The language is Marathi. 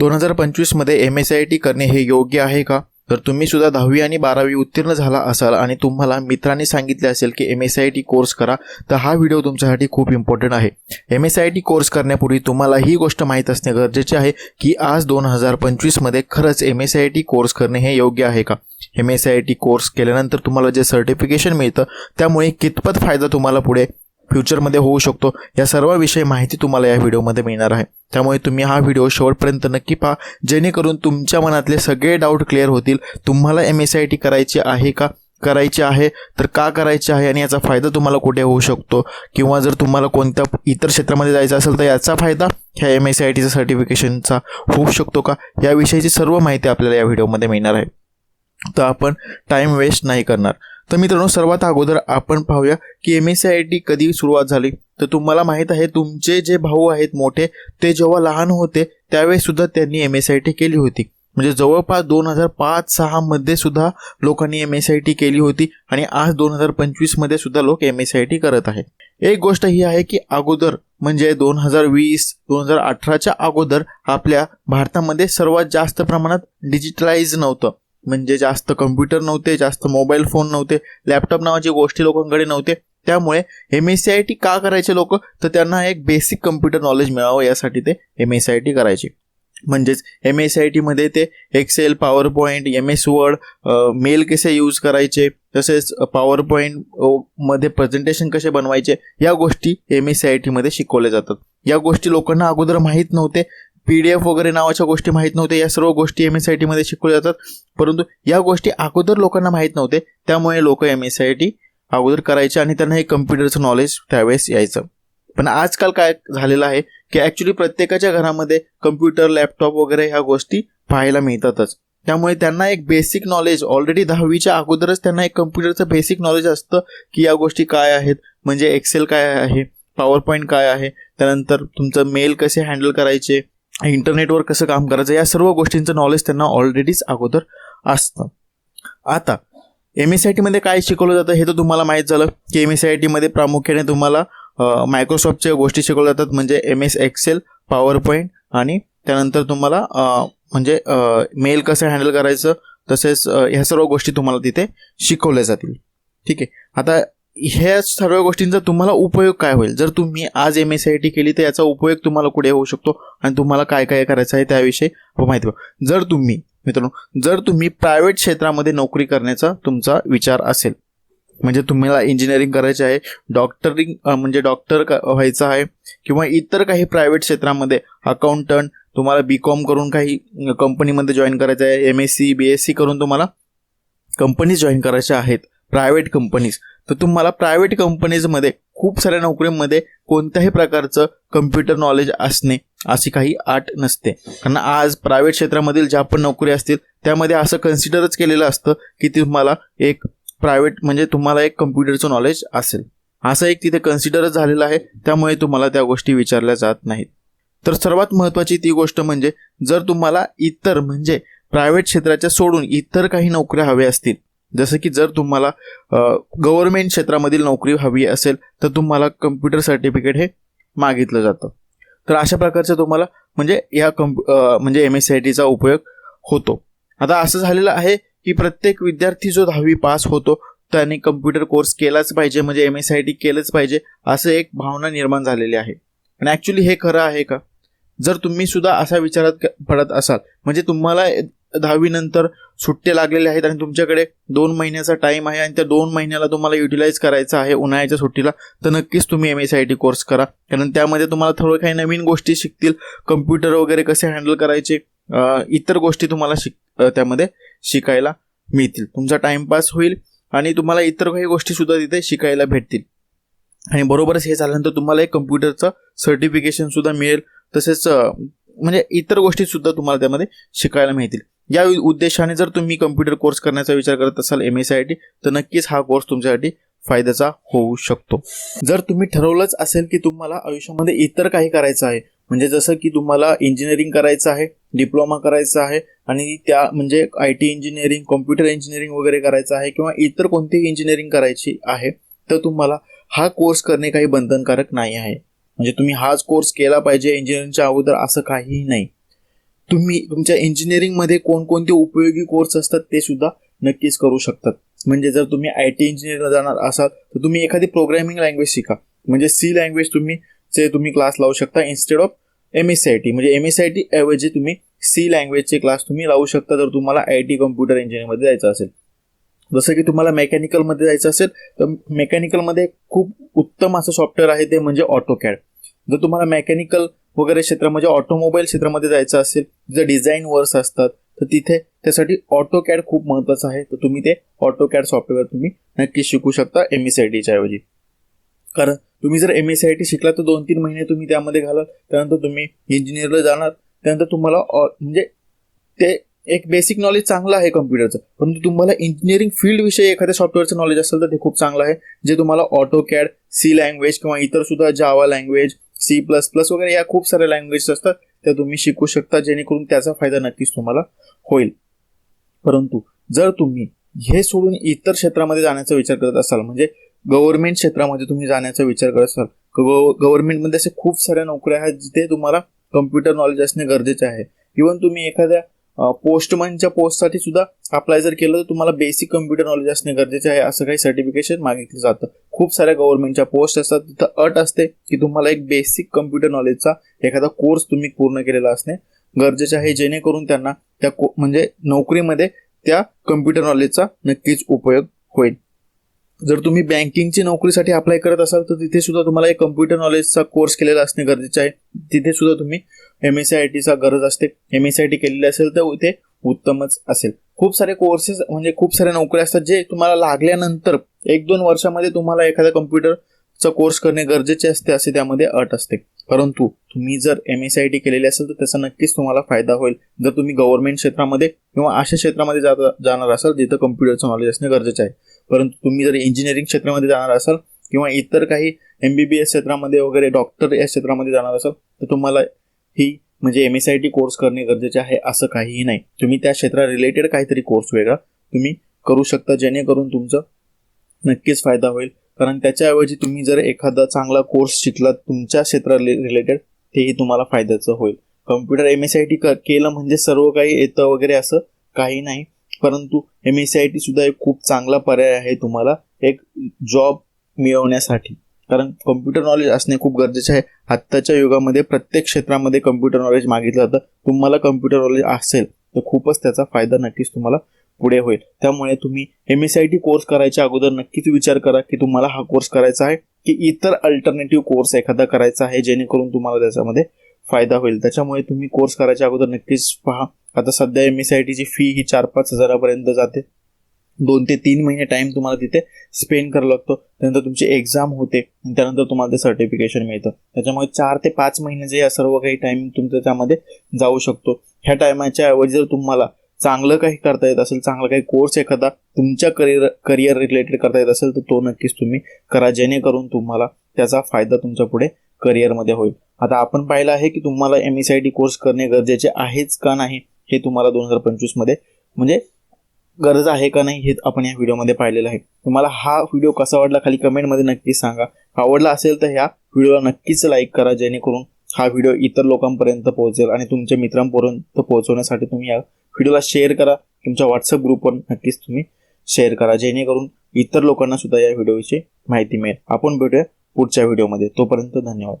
दोन हजार पंचवीसमध्ये एम एस आय टी करणे हे योग्य आहे का? तर तुम्ही सुद्धा दहावी आणि बारावी उत्तीर्ण झाला असाल आणि तुम्हाला मित्रांनी सांगितले असेल की M S I T course करा तर हा व्हिडिओ तुमच्यासाठी खूप इम्पॉर्टंट आहे. M S I T course करण्यापूर्वी तुम्हाला ही गोष्ट माहीत असणे गरजेचे आहे की आज दोन हजार पंचवीसमध्ये खरंच M S I T course करणे हे योग्य आहे का? M S I T course केल्यानंतर तुम्हाला जे सर्टिफिकेशन मिळतं त्यामुळे कितपत फायदा तुम्हाला पुढे? फ्युचरमध्ये होऊ शकतो. या सर्वाविषयी माहिती तुम्हाला या व्हिडिओमध्ये मिळणार आहे. त्यामुळे तुम्ही हा व्हिडिओ शेवटपर्यंत नक्की पहा. जेणेकरून तुमच्या मनातले सगळे डाऊट क्लिअर होतील. तुम्हाला एम एस आय टी करायची आहे का? करायची आहे. तर का करायची आहे आणि याचा फायदा तुम्हाला कुठे होऊ शकतो? किंवा जर तुम्हाला कोणत्या इतर क्षेत्रामध्ये जायचं असेल तर याचा फायदा ह्या एम एस आय टीचा सर्टिफिकेशनचा होऊ शकतो का? याविषयीची सर्व माहिती आपल्याला या व्हिडिओमध्ये मिळणार आहे. तर आपण टाईम वेस्ट नाही करणार. तर मित्रांनो सर्वात अगोदर आपण पाहूया की एम एस आय टी कधी सुरुवात झाली. तर तुम्हाला माहीत आहे तुमचे जे भाऊ आहेत मोठे ते जेव्हा लहान होते त्यावेळेस सुद्धा त्यांनी एम एस आय टी केली होती. म्हणजे जवळपास दोन हजार पाच सहामध्ये सुद्धा लोकांनी एम एस आय टी केली होती आणि आज दोन हजार पंचवीसमध्ये सुद्धा लोक एम एस आय टी करत आहे एक गोष्ट ही आहे की अगोदर म्हणजे दोन हजार वीस दोन हजार अठराच्या अगोदर आपल्या भारतामध्ये सर्वात जास्त प्रमाणात डिजिटलाइज नव्हतं. म्हणजे जास्त कम्प्युटर नव्हते जास्त मोबाईल फोन नव्हते लॅपटॉप नावाची गोष्टी लोकांकडे नव्हते. त्यामुळे M S C I T का करायचे लोक? तर त्यांना एक बेसिक कम्प्युटर नॉलेज मिळावं यासाठी ते एम एस आय टी करायचे. म्हणजेच एम एस आय टीमध्ये ते excel power point M S word mail कसे यूज करायचे तसेच पॉवर पॉईंटमध्ये प्रेझेंटेशन कसे बनवायचे या गोष्टी एम एस आय टीमध्ये शिकवल्या जातात. या गोष्टी लोकांना अगोदर माहीत नव्हते. पी डी एफ वगैरे नावाच्या गोष्टी माहीत नव्हत्या. या सर्व गोष्टी एम एस आय टीमध्ये शिकवल्या जातात. परंतु या गोष्टी अगोदर लोकांना माहीत नव्हते. त्यामुळे लोक एम एस आय टी अगोदर करायचे आणि त्यांना हे कम्प्युटरचं नॉलेज त्यावेळेस यायचं. पण आजकाल काय झालेलं आहे की ॲक्च्युली प्रत्येकाच्या घरामध्ये कम्प्युटर लॅपटॉप वगैरे ह्या गोष्टी पाहायला मिळतातच. त्यामुळे त्यांना एक बेसिक नॉलेज ऑलरेडी दहावीच्या अगोदरच त्यांना एक कम्प्युटरचं बेसिक नॉलेज असतं की या गोष्टी काय आहेत. म्हणजे एक्सेल काय आहे? पॉवर पॉईंट काय आहे? त्यानंतर तुमचं मेल कसे हँडल करायचे? इंटरनेटवर कसं काम करायचं या सर्व गोष्टींचं नॉलेज त्यांना ऑलरेडीच अगोदर असतं. आता एम एस आय टीमध्ये काय शिकवलं जातं हे तर तुम्हाला माहीत झालं. की एम एस आय टीमध्ये प्रामुख्याने तुम्हाला मायक्रोसॉफ्टच्या गोष्टी शिकवल्या जातात म्हणजे M S excel power point आणि त्यानंतर तुम्हाला म्हणजे मेल कसं हँडल करायचं तसेच ह्या सर्व गोष्टी तुम्हाला तिथे शिकवल्या जातील. ठीक आहे. आता ह्या सर्व गोष्टींचा तुम्हाला उपयोग काय होईल? जर तुम्ही आज एम एस आय टी केली तर याचा उपयोग तुम्हाला कुठे होऊ शकतो? आणि तुम्हाला काय काय करायचं आहे त्याविषयी माहिती जर तुम्ही मित्रांनो जर तुम्ही प्रायव्हेट क्षेत्रामध्ये नोकरी करण्याचा तुमचा विचार असेल म्हणजे तुम्हाला इंजिनिअरिंग करायचे आहे डॉक्टरिंग म्हणजे डॉक्टर क- व्हायचं आहे किंवा इतर काही प्रायव्हेट क्षेत्रामध्ये अकाउंटंट तुम्हाला बी कॉम करून काही कंपनीमध्ये जॉईन करायचं आहे M S C B S C करून तुम्हाला कंपनीज जॉईन करायच्या आहेत प्रायव्हेट कंपनीज तर तुम्हाला प्रायव्हेट कंपनीजमध्ये खूप साऱ्या नोकरीमध्ये कोणत्याही प्रकारचं कम्प्युटर नॉलेज असणे अशी काही आट नसते. कारण आज प्रायव्हेट क्षेत्रामधील ज्या पण नोकरी असतील त्यामध्ये असं कन्सिडरच केलेलं असतं की तुम्हाला एक प्रायव्हेट म्हणजे तुम्हाला एक कम्प्युटरचं नॉलेज असेल. असं एक तिथे कन्सिडरच झालेलं आहे त्यामुळे तुम्हाला त्या गोष्टी विचारल्या जात नाहीत. तर सर्वात महत्त्वाची ती गोष्ट म्हणजे जर तुम्हाला इतर म्हणजे प्रायव्हेट क्षेत्राच्या सोडून इतर काही नोकऱ्या हव्या असतील जसं की जर तुम्हाला गव्हर्नमेंट क्षेत्रामधील नोकरी हवी असेल तर तुम्हाला कम्प्युटर सर्टिफिकेट हे मागितलं जातं. तर अशा प्रकारचं तुम्हाला म्हणजे या कम्प म्हणजे एम एस सी आय टीचा उपयोग होतो. आता असं झालेलं आहे की प्रत्येक विद्यार्थी जो दहावी पास होतो त्याने कम्प्युटर कोर्स केलाच पाहिजे म्हणजे एम एस आय टी केलंच पाहिजे असं एक भावना निर्माण झालेली आहे. आणि ॲक्च्युली हे खरं आहे का? जर तुम्ही सुद्धा असा विचारात क- पडत असाल म्हणजे तुम्हाला दहावीनंतर सुट्टे लागलेले आहेत आणि तुमच्याकडे दोन महिन्याचा टाईम आहे आणि त्या दोन महिन्याला तुम्हाला युटिलाइज करायचं आहे उन्हाळ्याच्या सुट्टीला तर नक्कीच तुम्ही M S I T course करा. कारण त्यामध्ये तुम्हाला थोडं काही नवीन गोष्टी शिकतील. कम्प्युटर वगैरे कसे हँडल करायचे इतर गोष्टी तुम्हाला शिक त्यामध्ये शिकायला मिळतील. तुमचा टाइमपास होईल आणि तुम्हाला इतर काही गोष्टी सुद्धा तिथे शिकायला भेटतील. आणि बरोबरच हे झाल्यानंतर तुम्हाला एक कम्प्युटरचं सर्टिफिकेशन सुद्धा मिळेल. तसेच म्हणजे इतर गोष्टी सुद्धा तुम्हाला त्यामध्ये शिकायला मिळतील. या उद्देशाने जर तुम्ही कम्प्युटर कोर्स करण्याचा विचार करत असाल एम एस आय टी तर नक्कीच हा कोर्स तुमच्यासाठी फायद्याचा होऊ शकतो. जर तुम्ही ठरवलंच असेल की तुम्हाला आयुष्यामध्ये इतर काही करायचं आहे म्हणजे जसं की तुम्हाला इंजिनिअरिंग करायचं आहे डिप्लोमा करायचा आहे आणि त्या म्हणजे I T engineering computer engineering वगैरे करायचं आहे किंवा इतर कोणतीही इंजिनिअरिंग करायची आहे तर तुम्हाला हा कोर्स करणे काही बंधनकारक नाही आहे. म्हणजे तुम्ही हाच कोर्स केला पाहिजे इंजिनिअरिंगच्या अगोदर असं काहीही नाही. तुम्ही तुमच्या इंजिनिअरिंगमध्ये कोणकोणते उपयोगी कोर्स असतात ते सुद्धा नक्कीच करू शकतात. म्हणजे जर तुम्ही आय टी इंजिनिअरला जाणार असाल तर तुम्ही एखादी प्रोग्रॅमिंग लँग्वेज शिका. म्हणजे सी लँग्वेज तुम्ही चे तुम्ही क्लास लावू शकता instead of M S C I T म्हणजे एम एस आय टी ऐवजी तुम्ही सी लँग्वेजचे क्लास तुम्ही लावू शकता जर तुम्हाला आय टी कम्प्युटर इंजिनिअरिंगमध्ये जायचं असेल. जसं की तुम्हाला मेकॅनिकलमध्ये जायचं असेल तर मेकॅनिकलमध्ये खूप उत्तम असं सॉफ्टवेअर आहे ते म्हणजे ऑटो कॅड जर तुम्हाला मेकॅनिकल वगैरे क्षेत्र म्हणजे ऑटोमोबाईल क्षेत्रामध्ये जायचं असेल जर डिझाईन वर्स असतात तर तिथे त्यासाठी ऑटो कॅड खूप महत्त्वाचं आहे. तर तुम्ही ते ऑटो कॅड सॉफ्टवेअर तुम्ही नक्कीच शिकू शकता एम एस आय टीच्या ऐवजी. कारण तुम्ही जर एम एस आय टी शिकला तर दोन तीन महिने तुम्ही त्यामध्ये घालाल त्यानंतर तुम्ही इंजिनिअरला जाणार त्यानंतर तुम्हाला म्हणजे ते एक बेसिक नॉलेज चांगलं आहे कम्प्युटरचं परंतु तुम्हाला इंजिनिअरिंग फील्ड विषयी एखाद्या सॉफ्टवेअरचं नॉलेज असेल तर ते खूप चांगलं आहे. जे तुम्हाला ऑटो कॅड सी लँग्वेज किंवा इतर सुद्धा Java language C plus plus वगैरे या खूप साऱ्या लँग्वेज असतात त्या तुम्ही शिकू शकता जेणेकरून त्याचा फायदा नक्कीच तुम्हाला होईल. परंतु जर तुम्ही हे सोडून इतर क्षेत्रामध्ये जाण्याचा विचार करत असाल म्हणजे गव्हर्नमेंट क्षेत्रामध्ये तुम्ही जाण्याचा विचार करत असाल गव्हर्नमेंटमध्ये असे खूप साऱ्या नोकऱ्या आहेत जिथे तुम्हाला कम्प्युटर नॉलेज असणे गरजेचे आहे. इव्हन तुम्ही एखाद्या पोस्टमनच्या पोस्टसाठी सुद्धा अप्लाय जर केलं तर तुम्हाला बेसिक कम्प्युटर नॉलेज असणे गरजेचे आहे. असं काही सर्टिफिकेशन मागितलं जातं. खूप साऱ्या गव्हर्नमेंटच्या पोस्ट असतात. तिथं अट असते की तुम्हाला एक बेसिक कम्प्युटर नॉलेजचा एखादा कोर्स तुम्ही पूर्ण केलेला असणे गरजेचे आहे. जेणेकरून त्यांना त्या को- म्हणजे नोकरीमध्ये त्या कम्प्युटर नॉलेजचा नक्कीच उपयोग होईल. जर तुम्ही बँकिंगची नोकरीसाठी अप्लाय करत असाल तर तिथे सुद्धा तुम्हाला एक कम्प्युटर नॉलेजचा कोर्स केलेला असणे गरजेचे आहे. तिथे सुद्धा तुम्ही एम एस आय टीचा गरज असते. एम एस आय टी केलेली असेल तर ते उत्तमच असेल. खूप सारे कोर्सेस म्हणजे खूप साऱ्या नोकऱ्या असतात जे तुम्हाला लागल्यानंतर एक दोन वर्षामध्ये तुम्हाला एखादा कम्प्युटरचा कोर्स करणे गरजेचे असते असे त्यामध्ये अट असते. परंतु तुम्ही जर एम एस आय टी केलेली असेल तर त्याचा नक्कीच तुम्हाला फायदा होईल. जर तुम्ही गव्हर्नमेंट क्षेत्रामध्ये किंवा अशा क्षेत्रामध्ये जात जाणार असाल जिथं कम्प्युटरचं नॉलेज असणे गरजेचं आहे. परंतु तुम्ही जर इंजिनिअरिंग क्षेत्रामध्ये जाणार असाल किंवा इतर काही एम बी बी एस क्षेत्रामध्ये वगैरे डॉक्टर या क्षेत्रामध्ये जाणार असाल तर तुम्हाला ही म्हणजे M S I T course करणे गरजेचे आहे असं काहीही नाही. तुम्ही त्या क्षेत्रा रिलेटेड काहीतरी कोर्स वेगळा तुम्ही करू शकता जेणेकरून तुमचं नक्कीच फायदा होईल. कारण त्याच्याऐवजी तुम्ही जर एखादा चांगला कोर्स शिकलात तुमच्या क्षेत्रा रिलेटेड तेही तुम्हाला फायद्याचं होईल. Computer M S I T केलं म्हणजे सर्व काही येतं वगैरे असं काही नाही. परंतु एम एस आय टी सुद्धा एक खूप चांगला पर्याय आहे तुम्हाला एक जॉब मिळवण्यासाठी. कारण कम्प्युटर नॉलेज असणे खूप गरजेचे आहे. आत्ताच्या युगामध्ये प्रत्येक क्षेत्रामध्ये कम्प्युटर नॉलेज मागितलं जातं. तुम्हाला कम्प्युटर नॉलेज असेल तर खूपच त्याचा फायदा नक्कीच तुम्हाला पुढे होईल. त्यामुळे तुम्ही M S I T course करायच्या अगोदर नक्कीच विचार करा की तुम्हाला हा कोर्स करायचा आहे की इतर अल्टरनेटिव्ह कोर्स एखादा करायचा आहे जेणेकरून तुम्हाला त्याच्यामध्ये फायदा होईल. त्याच्यामुळे तुम्ही कोर्स करायच्या अगोदर नक्कीच पहा. आता सध्या एम एस आय टीची फी ही चार पाच हजारापर्यंत जाते. दोन ते तीन महिने टाइम तुम्हाला तिथे स्पेंड करावा लागतो. त्यानंतर तुमची एक्झाम होते. त्यानंतर तुम्हाला ते सर्टिफिकेशन मिळतं. त्याच्यामुळे चार ते पाच महिने जे या सर्व काही टाइम तुमचं त्यामध्ये जाऊ शकतो. ह्या टायमाच्या ऐवजी जर तुम्हाला चांगलं काही करता येत असेल चांगला काही कोर्स एखादा तुमच्या करिअर करिअर रिलेटेड करता येत असेल तर तो नक्कीच तुम्ही करा. जेणेकरून तुम्हाला त्याचा फायदा तुमच्यापुढे करिअरमध्ये होईल. आता आपण पाहिलं आहे की तुम्हाला M S I T course करणे गरजेचे आहेच का नाही? हे तुम्हाला दोन हजार पंचवीसमध्ये म्हणजे गरज आहे का नाही हे आपण या व्हिडिओमध्ये पाहिलेलं आहे. तुम्हाला हा व्हिडिओ कसा आवडला खाली कमेंटमध्ये नक्कीच सांगा. आवडला असेल तर ह्या व्हिडिओला नक्कीच लाईक करा जेणेकरून हा व्हिडिओ इतर लोकांपर्यंत पोहोचेल आणि तुमच्या मित्रांपर्यंत पोहोचवण्यासाठी तुम्ही या व्हिडिओला शेअर करा. तुमच्या व्हॉट्सअप ग्रुपवर नक्कीच तुम्ही शेअर करा जेणेकरून इतर लोकांना सुद्धा या व्हिडिओची माहिती मिळेल. आपण भेटूया पुढच्या व्हिडिओमध्ये तोपर्यंत धन्यवाद.